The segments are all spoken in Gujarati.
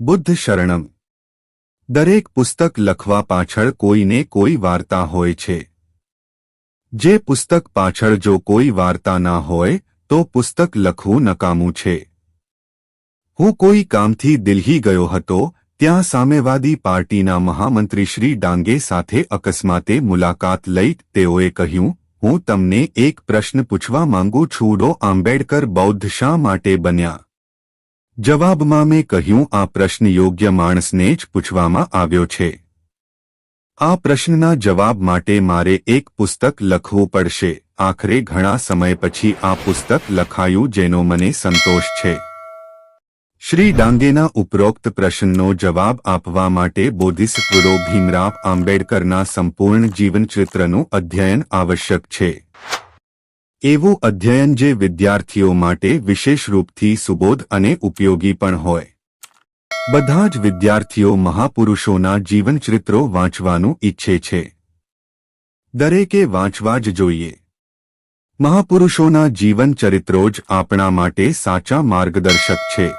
બુદ્ધ શરણમ. દરેક પુસ્તક લખવા પાછળ કોઈને કોઈ વાર્તા હોય છે. જે પુસ્તક પાછળ જો કોઈ વાર્તા ના હોય, તો પુસ્તક લખવું નકામું છે. હું કોઈ કામથી દિલ્હી ગયો હતો, ત્યાં સામ્યવાદી પાર્ટીના મહામંત્રી શ્રી ડાંગે સાથે અકસ્માતે મુલાકાત લઈ તેઓએ કહ્યું, હું તમને એક પ્રશ્ન પૂછવા માંગુ છું. ડો આંબેડકર બૌદ્ધ શા માટે બન્યા? જવાબમાં મેં કહ્યું, આ પ્રશ્ન યોગ્ય માણસને જ પૂછવામાં આવ્યો છે. આ પ્રશ્નના જવાબ માટે મારે એક પુસ્તક લખવું પડશે. આખરે ઘણા સમય પછી આ પુસ્તક લખાયું જેનો મને સંતોષ છે. શ્રી ડાંગેના ઉપરોક્ત પ્રશ્નનો જવાબ આપવા માટે બોધિસત્વરો ભીમરાવ આંબેડકરના સંપૂર્ણ જીવનચિત્રનું અધ્યયન આવશ્યક છે. એવું અધ્યયન જે વિદ્યાર્થીઓ માટે વિશેષ રૂપથી સુબોધ અને ઉપયોગી પણ હોય. બધા જ વિદ્યાર્થીઓ મહાપુરુષોના જીવનચરિત્રો વાંચવાનું ઈચ્છે છે. દરેકે વાંચવા જ જોઈએ. મહાપુરુષોના જીવનચરિત્રો જ આપણા માટે સાચા માર્ગદર્શક છે.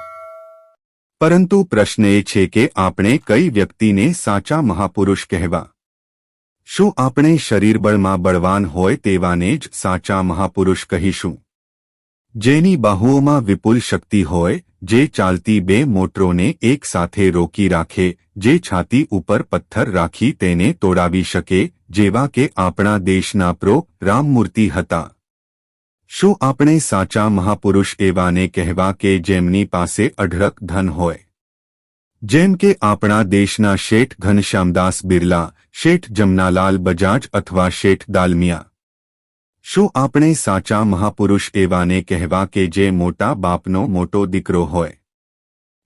પરંતુ પ્રશ્ન એ છે કે આપણે કઈ વ્યક્તિને સાચા મહાપુરુષ કહેવા? શું આપણે શરીરબળમાં બળવાન હોય તેવાને જ સાચા મહાપુરુષ કહીશું? જેની બાહુઓમાં વિપુલ શક્તિ હોય, જે ચાલતી બે મોટરોને એક સાથે રોકી રાખે, જે છાતી ઉપર પથ્થર રાખી તેને તોડાવી શકે, જેવા કે આપણા દેશના પ્રો. રામમૂર્તિ હતા. શું આપણે સાચા મહાપુરુષ એવાને કહેવા કે જેમની પાસે અઢળક ધન હોય? જેમ કે આપણા દેશના શેઠ ઘનશ્યામદાસ બિરલા, શેઠ જમનાલાલ બજાજ અથવા શેઠ દાલમિયા. શું આપણે સાચા મહાપુરુષ એવાને કહેવા કે જે મોટા બાપનો મોટો દીકરો હોય?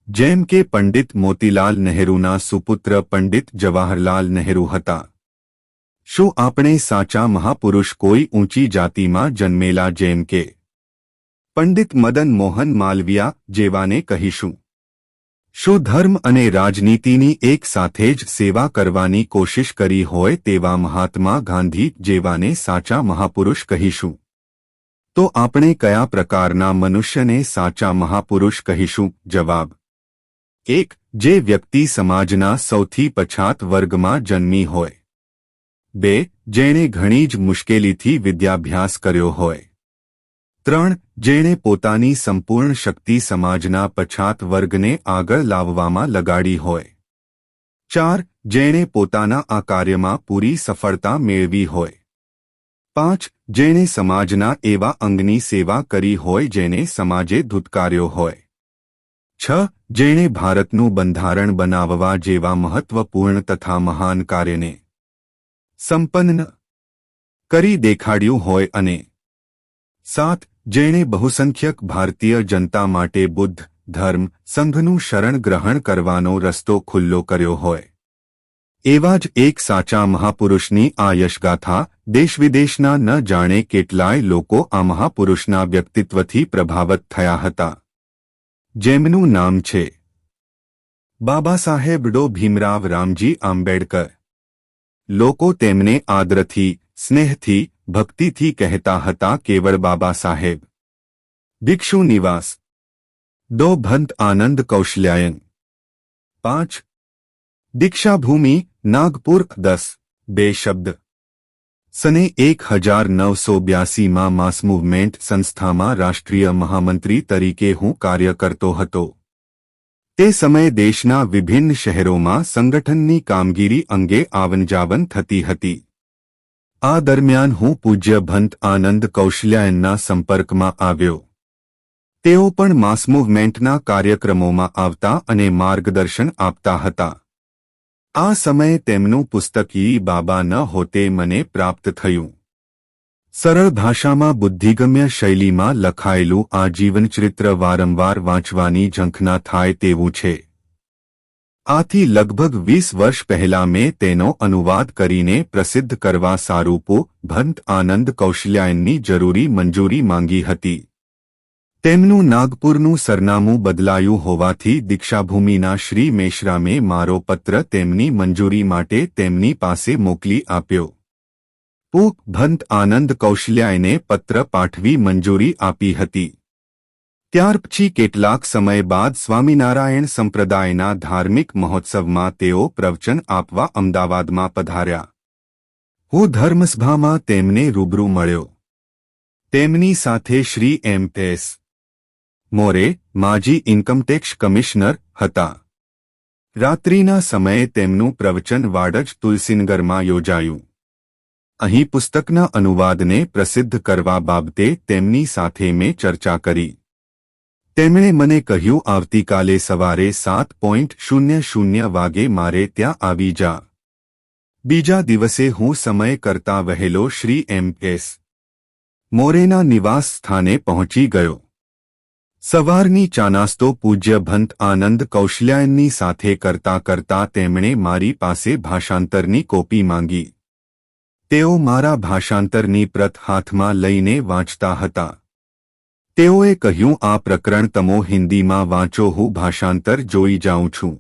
જેમ કે પંડિત મોતીલાલ નહેરુના સુપુત્ર પંડિત જવાહરલાલ નહેરુ હતા. શું આપણે સાચા મહાપુરુષ કોઈ ઊંચી જાતિમાં જન્મેલા જેમ કે પંડિત મદન મોહન માલવિયા જેવાને કહીશું? શું ધર્મ અને રાજનીતિની એક સાથે જ સેવા કરવાની કોશિશ કરી હોય તેવા મહાત્મા ગાંધી જેવાને સાચા મહાપુરુષ કહીશું? તો આપણે કયા પ્રકારના મનુષ્યને સાચા મહાપુરુષ કહીશું? જવાબ. એક, જે વ્યક્તિ સમાજના સૌથી પછાત વર્ગમાં જન્મી હોય. બે, જેણે ઘણી જ મુશ્કેલીથી વિદ્યાભ્યાસ કર્યો હોય. ત્રણ, જેણે પોતાની સંપૂર્ણ શક્તિ સમાજના પછાત વર્ગને આગળ લાવવામાં લગાડી હોય. ચાર, જેણે પોતાના આ કાર્યમાં પૂરી સફળતા મેળવી હોય. પાંચ, જેણે સમાજના એવા અંગની સેવા કરી હોય જેને સમાજે ધૂતકાર્યો હોય. છ, જેણે ભારતનું બંધારણ બનાવવા જેવા મહત્વપૂર્ણ તથા મહાન કાર્યને સંપન્ન કરી દેખાડ્યું હોય અને સાત જેણે બહુસંખ્યક ભારતીય જનતા માટે બુદ્ધ, ધર્મ, સંઘનું શરણ ગ્રહણ કરવાનો રસ્તો ખુલ્લો કર્યો હોય. એવા જ એક સાચા મહાપુરુષની આ યશગાથા દેશવિદેશના ન જાણે કેટલાય લોકો આ મહાપુરુષના વ્યક્તિત્વથી પ્રભાવિત થયા હતા. જેમનું નામ છે બાબા સાહેબ ડો ભીમરાવ રામજી આંબેડકર. લોકો તેમને આદરથી, સ્નેહથી ભક્તિથી કહેતા હતા કેવળ બાબા સાહેબ. ભિક્ષુ નિવાસ. દો ભંત આનંદ કૌશલ્યાયન. પાંચ. દીક્ષાભૂમિ, નાગપુર, દસ. બે શબ્દ. સને એક હજાર નવસો બ્યાસીમાં માસ મૂવમેન્ટ સંસ્થામાં રાષ્ટ્રીય મહામંત્રી તરીકે હું કાર્ય કરતો હતો. તે સમયે દેશના વિભિન્ન શહેરોમાં સંગઠનની કામગીરી અંગે આવનજાવન થતી હતી. આ દરમિયાન હું પૂજ્ય ભંત આનંદ કૌશલ્યાયનના સંપર્કમાં આવ્યો. તેઓ પણ માસ મૂવમેન્ટના કાર્યક્રમોમાં આવતા અને માર્ગદર્શન આપતા હતા. આ સમયે તેમનું પુસ્તક ઈ બાબા ન હોતે મને પ્રાપ્ત થયું. સરળ ભાષામાં બુદ્ધિગમ્ય શૈલીમાં લખાયેલું આ જીવનચરિત્ર વારંવાર વાંચવાની ઝંખના થાય તેવું છે. આથી લગભગ વીસ વર્ષ પહેલા મેં તેનો અનુવાદ કરીને પ્રસિદ્ધ કરવા સારૂપો ભંત આનંદ કૌશલ્યાયનની જરૂરી મંજૂરી માંગી હતી. તેમનું નાગપુરનું સરનામું બદલાયું હોવાથી દીક્ષાભૂમિના શ્રી મેશ્રામે મારો પત્ર તેમની મંજૂરી માટે તેમની પાસે મોકલી આપ્યો. પૂક ભંત આનંદ કૌશલ્યાયને પત્ર પાઠવી મંજૂરી આપી હતી. ત્યાર પછી કેટલાક સમય બાદ સ્વામિનારાયણ સંપ્રદાયના ધાર્મિક મહોત્સવમાં તેઓ પ્રવચન આપવા અમદાવાદમાં પધાર્યા. હું ધર્મસભામાં તેમને રૂબરૂ મળ્યો. તેમની સાથે શ્રી એમ એસ. મોરે માજી ઇન્કમટેક્સ કમિશનર હતા. રાત્રિના સમયે તેમનું પ્રવચન વાડજ તુલસીનગરમાં યોજાયું. અહીં પુસ્તકના અનુવાદને પ્રસિદ્ધ કરવા બાબતે તેમની સાથે મેં ચર્ચા કરી. તેમણે મને કહ્યું, આવતીકાલે સવારે સાત પોઈન્ટ શૂન્ય શૂન્ય વાગે મારે ત્યાં આવી જા. બીજા દિવસે હું સમય કરતા વહેલો શ્રી એમ એસ. મોરેના નિવાસ સ્થાને પહોંચી ગયો. સવારની ચાનાસ્તો પૂજ્ય ભંત આનંદ કૌશલ્યાયનની સાથે કરતા કરતા તેમણે મારી પાસે ભાષાંતરની કોપી માંગી. તેઓ મારા ભાષાંતરની પ્રત હાથમાં લઈને વાંચતા હતા. તેઓએ કહ્યું, આ પ્રકરણ તમો હિન્દીમાં વાંચો, હું ભાષાંતર જોઈ જાઉં છું.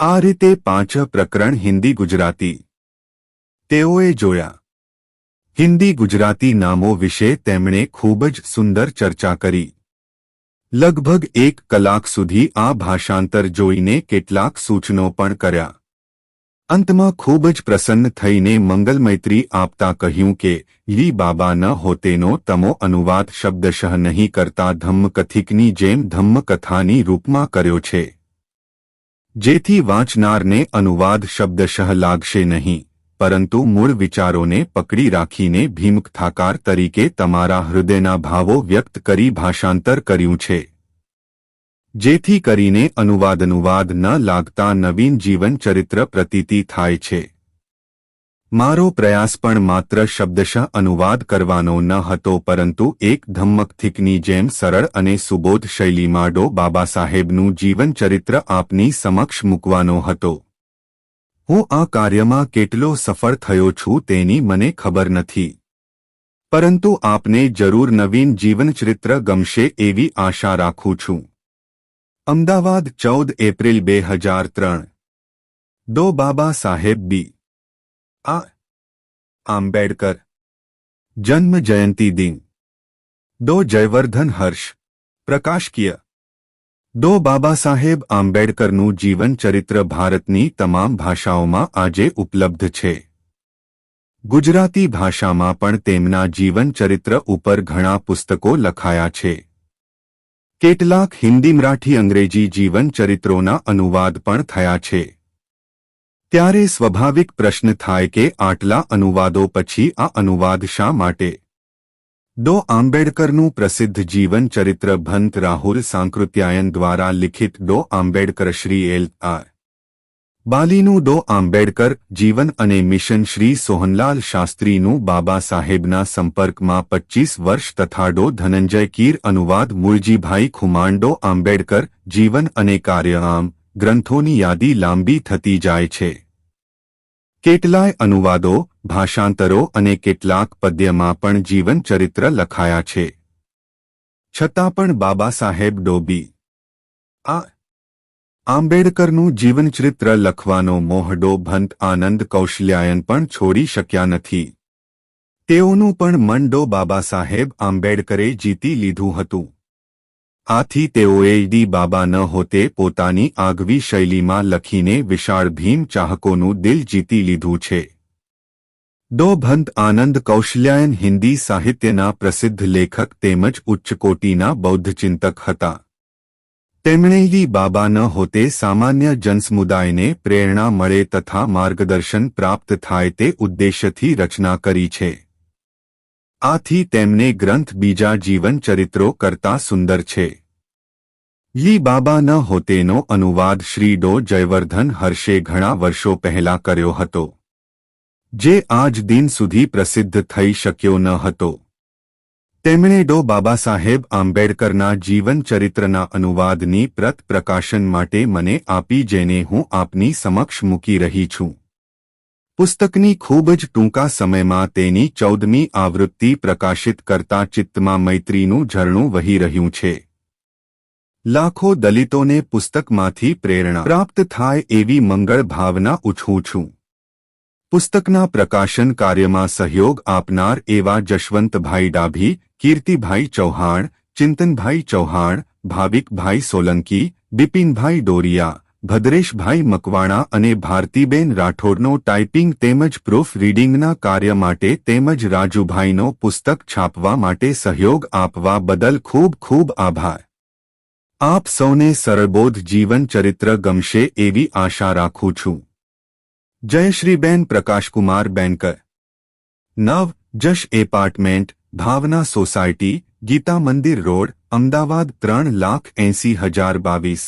આ રીતે પાંચ પ્રકરણ હિન્દી ગુજરાતી તેઓએ જોયા. હિન્દી ગુજરાતી નામો વિશે તેમણે ખૂબ જ સુંદર ચર્ચા કરી. લગભગ એક કલાક સુધી આ ભાષાંતર જોઈને કેટલાક સૂચનો પણ કર્યા. અંતમાં ખૂબ જ પ્રસન્ન થઈને મંગલમૈત્રી આપતા કહ્યું કે યી બાબા ન હોતેનો તમો અનુવાદ શબ્દશઃ નહીં કરતા ધમ્મકથિકની જેમ ધમ્મકથાની રૂપમાં કર્યો છે. જેથી વાંચનારને અનુવાદ શબ્દશઃ લાગશે નહીં. પરંતુ મૂળ વિચારોને પકડી રાખીને ભીમકથાકાર તરીકે તમારા હૃદયના ભાવો વ્યક્ત કરી ભાષાંતર કર્યું છે. જેથી કરીને અનુવાદ ન લાગતા નવીન જીવન ચરિત્ર પ્રતીતિ થાય છે. મારો પ્રયાસ પણ માત્ર શબ્દશઃ અનુવાદ કરવાનો ન હતો, પરંતુ એક ધમ્મકથિકની જેમ સરળ અને સુબોધ શૈલીમાં ડો બાબા સાહેબનું જીવનચરિત્ર આપની સમક્ષ મૂકવાનો હતો. હું આ કાર્યમાં કેટલો સફળ થયો છું તેની મને ખબર નથી. પરંતુ આપને જરૂર નવીન જીવનચરિત્ર ગમશે એવી આશા રાખું છું. અમદાવાદ ચૌદ એપ્રિલ બે હજાર ત્રણ. દો બાબા સાહેબ બી. આ. આંબેડકર. જન્મ જયંતી દિન. દો જયવર્ધન હર્ષ. પ્રકાશકીય. દો બાબા સાહેબ આંબેડકરનું જીવન ચરિત્ર ભારતની તમામ ભાષાઓમાં આજે ઉપલબ્ધ છે. ગુજરાતી ભાષામાં પણ તેમના જીવન ચરિત્ર ઉપર ઘણા પુસ્તકો લખાયા છે. કેટલાક હિન્દી, મરાઠી, અંગ્રેજી જીવન ચરિત્રોના અનુવાદ પણ થયા છે. ત્યારે સ્વાભાવિક પ્રશ્ન થાય કે આટલા અનુવાદો પછી આ અનુવાદ શા માટે? ડો આંબેડકરનું પ્રસિદ્ધ જીવન ચરિત્ર ભંત રાહુલ સાંકૃત્યાયન દ્વારા લિખિત ડો આંબેડકર શ્રી એલ આર. બાલીનું ડો આંબેડકર જીવન અને મિશન શ્રી સોહનલાલ શાસ્ત્રીનું બાબા સાહેબના સંપર્કમાં પચ્ચીસ વર્ષ તથા ડો ધનંજય કીર અનુવાદ મૂળજીભાઈ ખુમાંડો આંબેડકર જીવન અને કાર્ય આમ ગ્રંથોની યાદી લાંબી થતી જાય છે. કેટલાય અનુવાદો, ભાષાંતરો અને કેટલાક પદ્યમાં પણ જીવન ચરિત્ર લખાયા છે. છતાં પણ બાબા સાહેબ ડોબી આ આંબેડકરનું જીવનચરિત્ર લખવાનો મોહડો ભંત આનંદ કૌશલ્યાયન પણ છોડી શક્યા નથી. તેઓનું પણ મન બાબા સાહેબ આંબેડકરે જીતી લીધું હતું. આથી તેઓએ ડી બાબા ન હોતે પોતાની આગવી શૈલીમાં લખીને વિશાળ ભીમ ચાહકોનું દિલ જીતી લીધું છે. ડો ભંત આનંદ કૌશલ્યાયન હિન્દી સાહિત્યના પ્રસિદ્ધ લેખક તેમજ ઉચ્ચકોટીના બૌદ્ધચિંતક હતા. તેમણે ડી બાબા ન હોતે સામાન્ય જનસમુદાયને પ્રેરણા મળે તથા માર્ગદર્શન પ્રાપ્ત થાય તે ઉદ્દેશ્યથી રચના કરી છે. આથી તેમને ગ્રંથ બીજા જીવન ચરિત્રો કરતા સુંદર છે. યી બાબા ન હોતેનો અનુવાદ શ્રી ડો જયવર્ધન હર્ષે ઘણા વર્ષો પહેલા કર્યો હતો. જે આજ દિન સુધી પ્રસિદ્ધ થઈ શક્યો ન હતો. તેમણે ડો બાબા સાહેબ આંબેડકરના જીવન ચરિત્રના અનુવાદની પ્રત પ્રકાશન માટે મને આપી જેને હું આપની સમક્ષ મૂકી રહી છું. પુસ્તકની ખૂબ જ ટૂંકા સમયમાં તેની ચૌદમી આવૃત્તિ પ્રકાશિત કરતા ચિત્તમાં મૈત્રીનું ઝરણું વહી રહ્યું છે. લાખો દલિતોને પુસ્તકમાંથી પ્રેરણા પ્રાપ્ત થાય એવી મંગળ ભાવના ઉછું છું. પુસ્તકના પ્રકાશન કાર્યમાં સહયોગ આપનાર એવા જશવંતભાઈ ડાભી કીર્તિભાઈ ચૌહાણ, ચિંતનભાઈ ચૌહાણ, ભાવિકભાઈ સોલંકી, બિપિનભાઈ ડોરિયા, ભદ્રેશભાઈ મકવાણા અને ભારતીબેન રાઠોડનો ટાઈપિંગ તેમજ પ્રૂફ રીડિંગના કાર્ય માટે તેમજ રાજુભાઈનો પુસ્તક છાપવા માટે સહયોગ આપવા બદલ ખૂબ ખૂબ આભાર. આપ સૌને સરળબોધ જીવન ચરિત્ર ગમશે એવી આશા રાખું છું. Jayshreeben Prakashkumar Bankar. Nav Jash apartment Bhavna society Gita Mandir road Ahmedabad ત્રણ લાખ એંસી હજાર બાવીસ.